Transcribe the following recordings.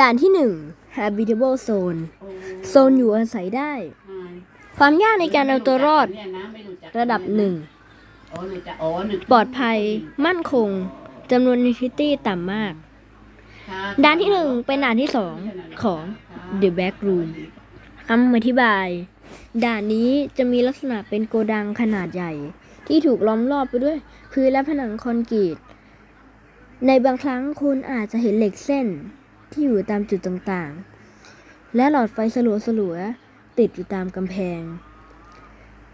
ด่านที่ 1 habitable zone โซนอยู่อาศัยได้ ความยากในการเอาตัวรอด ระดับ 1 ปลอดภัย มั่นคงจำนวน entity ต่ำมาก ด่านที่ 1 เป็นด่านที่ 2 ของ the back room คำอธิบาย ด่านนี้จะมีลักษณะเป็นโกดังขนาดใหญ่ ที่ถูกล้อมรอบไปด้วย พื้นและผนังคอนกรีต ในบางครั้งคุณอาจจะเห็นเหล็กเส้น ที่อยู่ตามจุดต่างๆ และหลอดไฟสลัวๆติดอยู่ตามกำแพง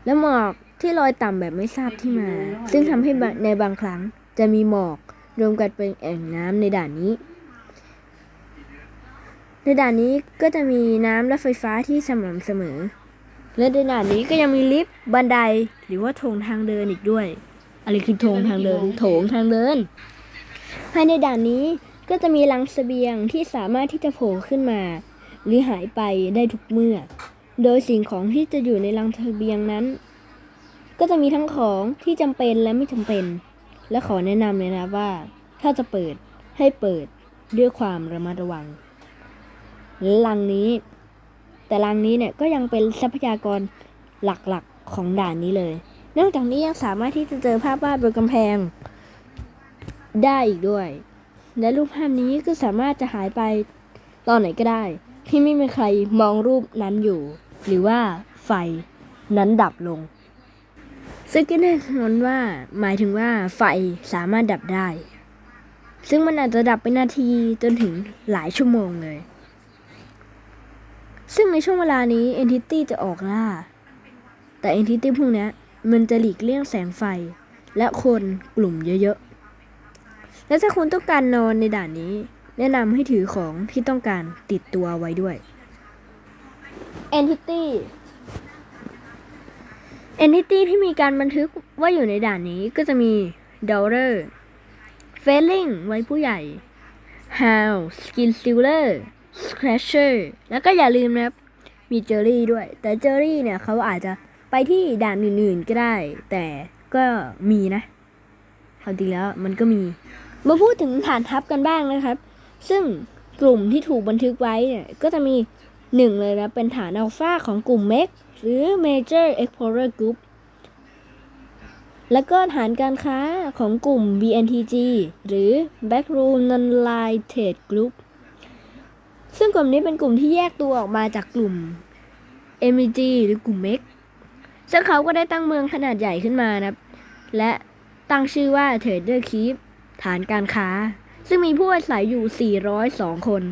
และหมอกที่ลอยต่ำแบบไม่ทราบที่มา ซึ่งทำให้ในบางครั้งจะมีหมอกรวมกันเป็นแอ่งน้ำในด่านนี้ ในด่านนี้ก็จะมีน้ำและไฟฟ้าที่สม่ำเสมอ และในด่านนี้ก็ยังมีลิฟต์บันไดหรือว่าโถงทางเดินอีกด้วย อะไรคือโถงทางเดิน โถงทางเดิน ภายในด่านนี้ ก็จะมีลังเสบียงที่สามารถที่จะโผล่ขึ้นมา หรือหายไปได้ทุกเมื่อ โดยสิ่งของที่จะอยู่ในลังเสบียงนั้น ก็จะมีทั้งของที่จำเป็นและไม่จำเป็น และขอแนะนำเลยนะว่า ถ้าจะเปิดให้เปิดด้วยความระมัดระวังลังนี้ แต่ลังนี้เนี่ยก็ยังเป็นทรัพยากรหลักๆของด่านนี้เลย นอกจากนี้ยังสามารถที่จะเจอภาพวาดบนกำแพงได้อีกด้วย และรูปภาพนี้ก็สามารถจะหายไปตอนไหนก็ได้ ที่ไม่มีใครมองรูปนั้นอยู่ หรือว่าไฟนั้นดับลง ซึ่งก็แน่นอนว่าหมายถึงว่าไฟสามารถดับได้ ซึ่งมันอาจจะดับเป็นนาทีจนถึงหลายชั่วโมงเลย ซึ่งในช่วงเวลานี้ Entity จะออกล่า แต่ Entity พวกนี้มันจะหลีกเลี่ยงแสงไฟและคนกลุ่มเยอะๆ และถ้าคุณต้องการนอนในด่านนี้ แนะนำให้ถือของที่ต้องการติดตัวไว้ด้วย Entity Entity ที่มีการบันทึกว่าอยู่ในด่านนี้ก็จะมี Dollar Failing ไว้ผู้ใหญ่ How Skin Stealer Scratcher แล้วก็อย่าลืมนะครับ มีเจอรี่ด้วย แต่เจอรี่เนี่ยเขาอาจจะไปที่ด่านอื่นๆก็ได้ แต่ก็มีนะความจริงแล้วมันก็มี มาพูดถึงฐานทัพกันบ้างนะครับ ซึ่งกลุ่มที่ถูกบันทึกไว้เนี่ยก็จะมีหนึ่งเลยนะ เป็นฐานอัลฟาของกลุ่มเมกหรือ Major Explorer Group แล้วก็ฐานการค้าของกลุ่ม BNTG หรือ Backroom Non-Line Trade Group ซึ่งกลุ่มนี้เป็นกลุ่มที่แยกตัวออกมาจากกลุ่ม MEG หรือกลุ่มเมกซึ่งเขาก็ได้ตั้งเมืองขนาดใหญ่ขึ้นมานะและตั้งชื่อว่า Trader Keep ฐานการค้า ซึ่งมีผู้อาศัยอยู่ 402 คน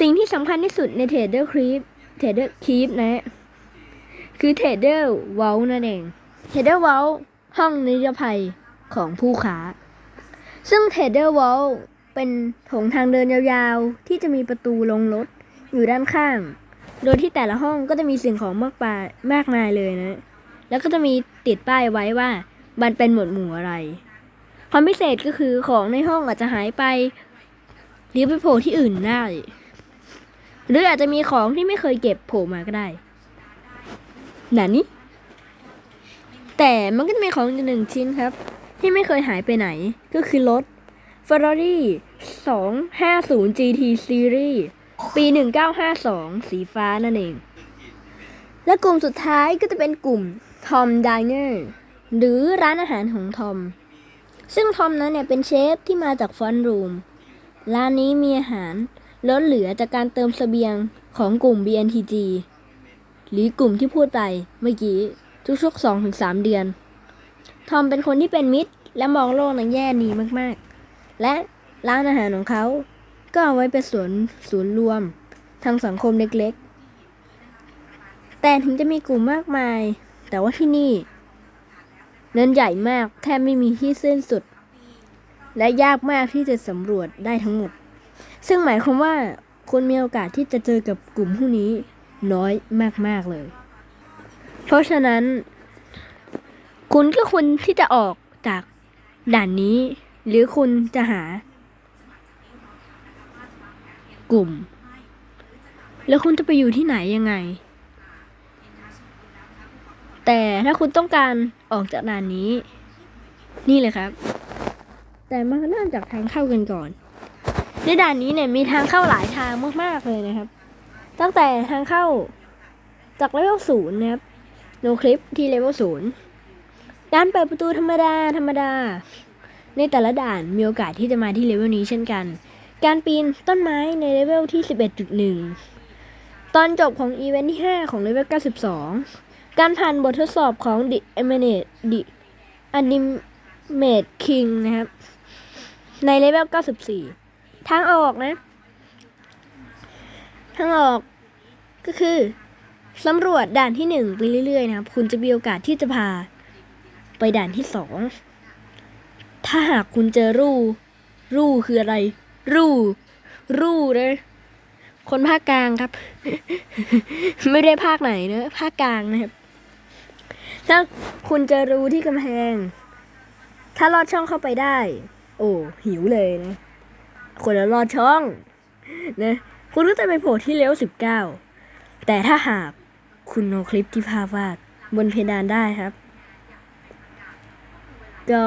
สิ่งที่สำคัญที่สุดใน Trader Keep Trader Keep นะ คือ Trader Vault นั่นเอง Trader Vault ห้องนิรภัยของผู้ค้า ซึ่ง Trader Vault เป็นโถงทางเดินยาวๆ ที่จะมีประตูลงรถอยู่ด้านข้าง โดยที่แต่ละห้องก็จะมีสิ่งของมากมายมากมายเลยนะ แล้วก็จะมีติดป้ายไว้ว่ามันเป็นหมวดหมู่อะไร ความพิเศษก็คือของในห้องอาจจะหายไป หรือไปโผล่ที่อื่นได้ หรืออาจจะมีของที่ไม่เคยเก็บโผล่มาก็ได้หนานี้แต่มันก็จะมีของอยู่หนึ่งชิ้นครับ ที่ไม่เคยหายไปไหนก็คือรถ Ferrari 250 GT Series ปี 1952 สีฟ้านั่นเอง และกลุ่มสุดท้ายก็จะเป็นกลุ่ม Tom Diner หรือร้านอาหารของทอม ซึ่งทอมนั้นเนี่ยเป็นเชฟที่มาจากฟอนรูม ร้านนี้มีอาหารลดเหลือจากการเติมเสบียงของกลุ่ม BNTG หรือกลุ่มที่พูดไปเมื่อกี้ทุกๆ2-3เดือน ทอมเป็นคนที่เป็นมิตร และมองโลกในแง่ดีมากๆ และร้านอาหารของเขา ก็เอาไว้เป็นสวนศูนย์รวม ทางสังคมเล็กๆ แต่ถึงจะมีกลุ่มมากมาย แต่ว่าที่นี่ นั้นใหญ่มากแทบไม่มีที่สิ้นสุด และยากมากที่จะสำรวจได้ทั้งหมด ซึ่งหมายความว่าคุณมีโอกาสที่จะเจอกับกลุ่มพวกนี้น้อยมากๆเลย เพราะฉะนั้น คุณก็ควรที่จะออกจากด่านนี้ หรือคุณจะหา กลุ่ม แล้วคุณจะไปอยู่ที่ไหนยังไง แต่ถ้าคุณต้องการออกจากด่านนี้ นี่เลยครับ แต่มาเริ่มจากทางเข้ากันก่อน ในด่านนี้เนี่ยมีทางเข้าหลายทางมากๆเลยนะครับ ตั้งแต่ทางเข้าจากเลเวลศูนย์นะครับโนคลิปที่เลเวลศูนย์ด่านเปิดประตูธรรมดาธรรมดา ในแต่ละด่านมีโอกาสที่จะมาที่เลเวลนี้เช่นกัน การปีนต้นไม้ในเลเวลที่ 11.1 ตอนจบของอีเวนท์ที่ 5 ของเลเวล92 การผ่านบททดสอบของ The Eminate The Animate King นะครับ ในเลเวล 94 ทางออกนะ ทางออกก็คือสำรวจด่านที่หนึ่งไปเรื่อยๆนะครับ คุณจะมีโอกาสที่จะพาไปด่านที่สองถ้าหากคุณเจอรูรูคืออะไร รูรูนะคนภาคกลางครับ ไม่ได้ภาคไหนเนะภาคกลางนะครับ ถ้าคุณเจอรูที่กำแพง ถ้าลอดช่องเข้าไปได้ โอ้หิวเลยนะคนละลอดช่องนะคุณก็จะไปโผล่ที่เลเวลสิบเก้าแต่ถ้าหากคุณเอาคลิปที่ภาพวาดบนเพดานได้ครับ ก็